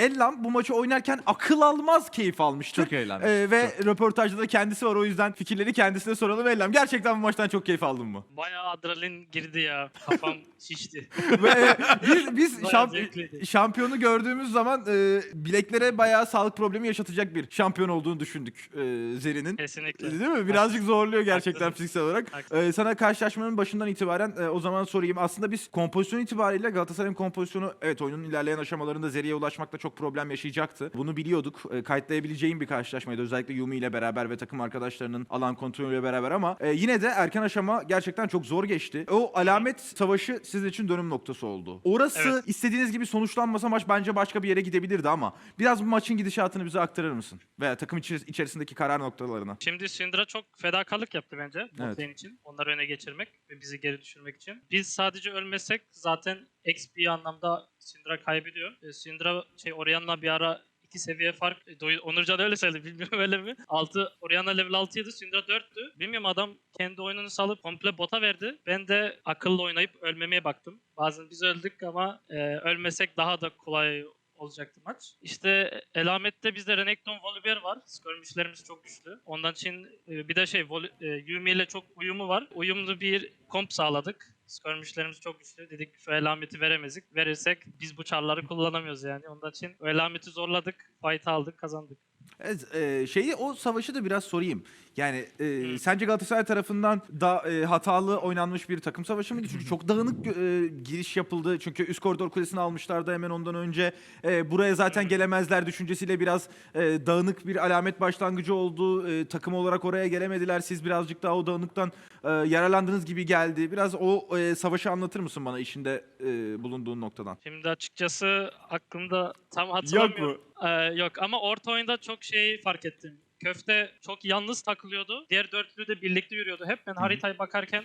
Ellam bu maçı oynarken akıl almaz keyif almıştı. Çok eğlenmiş. Ee, ve röportajda da kendisi var o yüzden fikirleri kendisine soralım. Ellam gerçekten bu maçtan çok keyif aldın mı? Bayağı adrenalin girdi ya. Kafam şişti. ve e, biz biz şamp- zevkliydi. şampiyonu gördüğümüz zaman e, bileklere bayağı sağlık problemi yaşatacak bir şampiyon olduğunu düşündük e, Zeri'nin. Kesinlikle. Değil mi? Birazcık zorluyor gerçekten Haklısın. fiziksel olarak. Haklısın. Ee, sana karşılaşmanın başından itibaren e, o zaman sorayım. Aslında biz kompozisyon itibariyle Galatasaray'ın kompozisyonu evet oyunun ilerleyen aşamalarında Zeri'ye ulaşmakta çok problem yaşayacaktı. Bunu biliyorduk. E, kayıtlayabileceğim bir karşılaşmaydı. Özellikle Yumi ile beraber ve takım arkadaşlarının alan kontrolüyle beraber ama e, yine de erken aşama gerçekten çok zor geçti. O alamet savaşı sizin için dönüm noktası oldu. Orası Evet. istediğiniz gibi sonuçlanmasa maç bence başka bir yere gidebilirdi ama biraz bu maçın gidişatını bize aktarır mısın? Veya takım içi- içerisindeki karar noktalarına. Şimdi Syndra çok fedakarlık yaptı bence Evet. için. Onları öne geçirmek ve bizi geri düşürmek için. Biz sadece ölmesek zaten XP anlamda Syndra kaybediyor. E, Syndra şey Orianna bir ara iki seviye fark. E, Onurcan öyle söyledi bilmiyorum öyle mi? 6 Orianna level 6 ydi Syndra 4'tü. Bilmiyorum adam kendi oyununu salıp komple bota verdi. Ben de akıllı oynayıp ölmemeye baktım. Bazen biz öldük ama e, ölmesek daha da kolay olacaktı maç. İşte Elamet'te bizde Renekton Volibear var. Skirmishlerimiz çok güçlü. Ondan için e, bir de şey Vol- e, Yumi ile çok uyumu var. Uyumlu bir komp sağladık. Skirmishlerimiz çok güçlü. Dedik şu elameti veremezdik. Verirsek biz bu çarları kullanamıyoruz yani. Ondan için o elameti zorladık. Fight aldık, kazandık. Evet, e, şeyi o savaşı da biraz sorayım. Yani e, sence Galatasaray tarafından da e, hatalı oynanmış bir takım savaşı mıydı? Çünkü çok dağınık e, giriş yapıldı. Çünkü üst koridor kulesini almışlardı hemen ondan önce. E, buraya zaten gelemezler düşüncesiyle biraz e, dağınık bir alamet başlangıcı oldu. E, takım olarak oraya gelemediler. Siz birazcık daha o dağınıktan e, yararlandığınız gibi geldi. Biraz o e, savaşı anlatır mısın bana işinde e, bulunduğun noktadan? Şimdi açıkçası aklımda tam hatırlamıyorum. Ee, yok ama orta oyunda çok şey fark ettim. Köfte çok yalnız takılıyordu. Diğer dörtlü de birlikte yürüyordu. Hep ben haritaya bakarken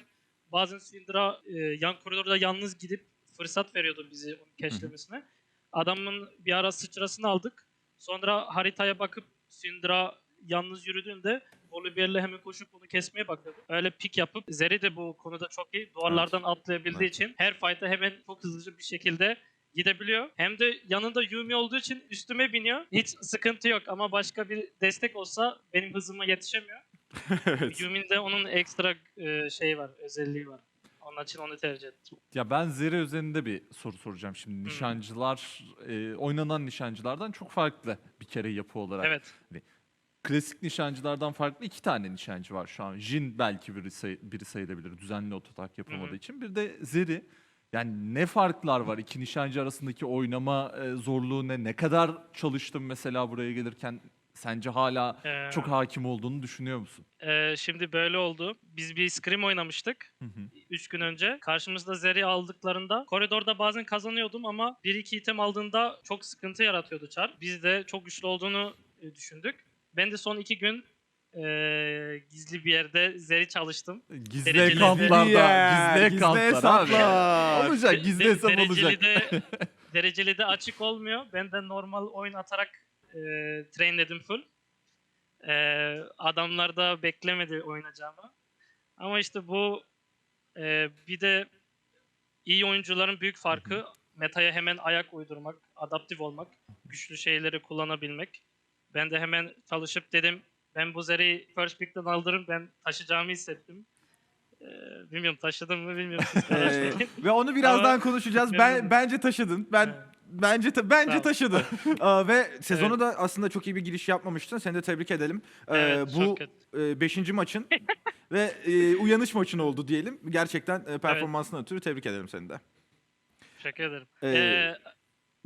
bazen Syndra e, yan koridorda yalnız gidip fırsat veriyordu bizi onun keşlemesine. Adamın bir ara sıçrasını aldık. Sonra haritaya bakıp Syndra yalnız yürüdüğünde Volibear'le hemen koşup onu kesmeye bakıyordu. Öyle pik yapıp Zeri de bu konuda çok iyi. Duvarlardan atlayabildiği için her fight'a hemen çok hızlıca bir şekilde gidebiliyor. Hem de yanında Yumi olduğu için üstüme biniyor. Hiç sıkıntı yok ama başka bir destek olsa benim hızıma yetişemiyor. evet. Yumi'nin de onun ekstra e, şey var, özelliği var. Onun için onu tercih ettim. Ya ben Zeri üzerinde bir soru soracağım şimdi. Nişancılar, e, oynanan nişancılardan çok farklı bir kere yapı olarak. Evet. Klasik nişancılardan farklı iki tane nişancı var şu an. Jin belki biri, say- biri sayılabilir düzenli ototak yapamadığı Hı hı. için. Bir de Zeri. Yani ne farklar var iki nişancı arasındaki oynama e, zorluğu ne? Ne kadar çalıştın mesela buraya gelirken? Sence hala Ee, çok hakim olduğunu düşünüyor musun? e, şimdi böyle oldu. Biz bir scrim oynamıştık. Hı hı. 3 gün önce. Karşımızda Zeri aldıklarında koridorda bazen kazanıyordum ama 1-2 item aldığında çok sıkıntı yaratıyordu Char. Biz de çok güçlü olduğunu e, düşündük. Ben de son 2 gün e, gizli bir yerde Zeri çalıştım. Gizli Dereceli- ekantlarda, Yeah, gizli gizli abi. hesaplar. Olacak, gizli hesap dereceli olacak. De, dereceli de açık olmuyor. Ben de normal oyun atarak e, trainledim full. E, adamlar da beklemedi oynayacağımı. Ama işte bu e, bir de iyi oyuncuların büyük farkı metaya hemen ayak uydurmak, adaptif olmak, güçlü şeyleri kullanabilmek. Ben de hemen çalışıp dedim ben bu zeri first pick'ten aldırım ben taşıyacağımı hissettim. E, bilmiyorum taşıdım mı bilmiyorum. Siz Ee, ve onu birazdan Ama- konuşacağız. Ben bence taşıdın. Ben Evet. bence ta- bence Sağ ol. taşıdın. Aa, ve sezonu da aslında çok iyi bir giriş yapmamıştın. Seni de tebrik edelim. Ee, Evet, bu çok kötü. e, maçın ve e, uyanış maçın oldu diyelim. Gerçekten e, performansından ötürü tebrik ederim seni de. Teşekkür ederim. Ee, Ee,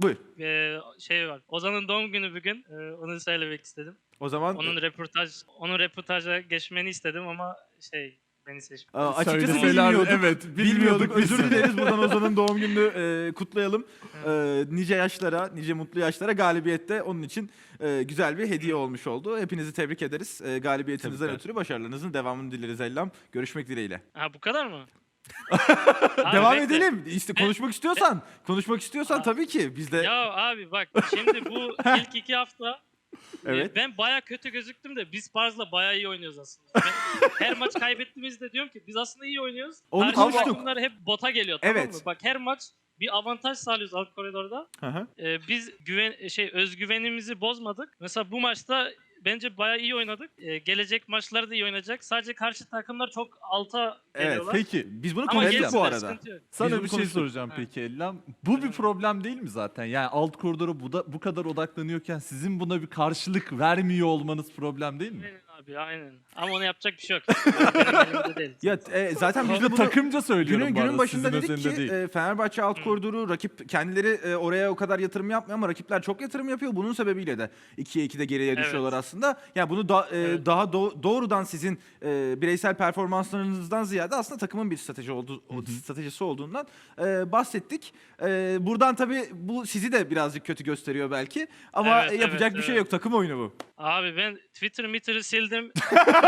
Buyur. e, şey var. Ozan'ın doğum günü bugün. Ee, onu söylemek istedim. O zaman Onun röportaj onun röportaja geçmeni istedim ama şey beni seçmedi. Aa, açıkçası Söyleseler, bilmiyorduk. evet, bilmiyorduk. bilmiyorduk biz. Özür dileriz buradan Ozan'ın doğum gününü e, kutlayalım. E, nice yaşlara, nice mutlu yaşlara galibiyette onun için e, güzel bir hediye olmuş oldu. Hepinizi tebrik ederiz. E, galibiyetinizden Tebrikler. ötürü başarılarınızın devamını dileriz Ellam. Görüşmek dileğiyle. Ha bu kadar mı? Abi Devam bekle. edelim. İşte konuşmak istiyorsan, konuşmak istiyorsan Aa. tabii ki biz de Ya abi bak şimdi bu ilk iki hafta e, evet. ben baya kötü gözüktüm de biz Pars'la baya iyi oynuyoruz aslında. Ben her maç kaybettiğimizde diyorum ki biz aslında iyi oynuyoruz. Onu Karşı konuştuk. takımlar hep bota geliyor tamam Evet. mı? Bak her maç bir avantaj sağlıyoruz alt koridorda. Hı hı. Ee, biz güven şey özgüvenimizi bozmadık. Mesela bu maçta bence bayağı iyi oynadık. Ee, gelecek maçlarda iyi oynayacak. Sadece karşı takımlar çok alta Evet, geliyorlar. Peki Biz bunu Ama konuştuk bu arada. sıkıntı yok. sana Biz bir şey konuştuk. soracağım peki Ellam. Bu bir problem değil mi zaten? Yani alt koridora bu, da, bu kadar odaklanıyorken sizin buna bir karşılık vermiyor olmanız problem değil mi? Aynen abi aynen. Ama onu yapacak bir şey yok. Benim elimde değil. Ya e, zaten biz de Bunu takımca söylüyorum günün bu arada, günün başında sizin dedik ki değil. e, Fenerbahçe alt koridoru rakip kendileri e, oraya o kadar yatırım yapmıyor ama rakipler çok yatırım yapıyor. Bunun sebebiyle de 2'ye 2'de geriye Evet. düşüyorlar aslında. Yani bunu da, e, Evet. daha do- doğrudan sizin e, bireysel performanslarınızdan ziyade aslında takımın bir strateji oldu, o stratejisi olduğundan e, bahsettik. E, buradan tabii bu sizi de birazcık kötü gösteriyor belki ama Evet, yapacak evet, bir şey evet. yok. Takım oyunu bu. Abi ben Twitter Twitter'ı sildim.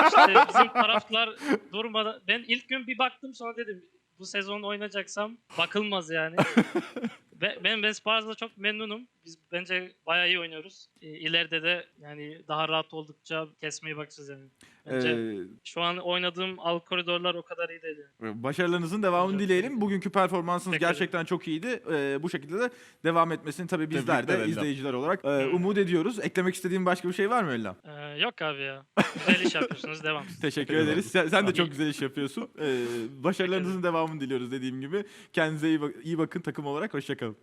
işte bizim taraftar durmadan. Ben ilk gün bir baktım sonra dedim bu sezon oynayacaksam bakılmaz yani. Ve ben ben Spars'la çok memnunum. Biz bence bayağı iyi oynuyoruz. E, ileride de yani daha rahat oldukça kesmeye bakacağız yani. Bence E, şu an oynadığım alt koridorlar o kadar iyi değil. yani. Başarılarınızın devamını Hocam, dileyelim. Bugünkü performansınız ederim. gerçekten çok iyiydi. Ee, bu şekilde de devam etmesini tabii bizler Tebrikler de Ellam. izleyiciler olarak e, umut ediyoruz. Eklemek istediğin başka bir şey var mı Ellam? Ee, yok abi ya. Güzel iş yapıyorsunuz. Devam. Teşekkür ederiz. Sen, sen de çok güzel iş yapıyorsun. Ee, başarılarınızın devamını diliyoruz dediğim gibi. Kendinize iyi, bak- iyi bakın takım olarak. Hoşçakalın.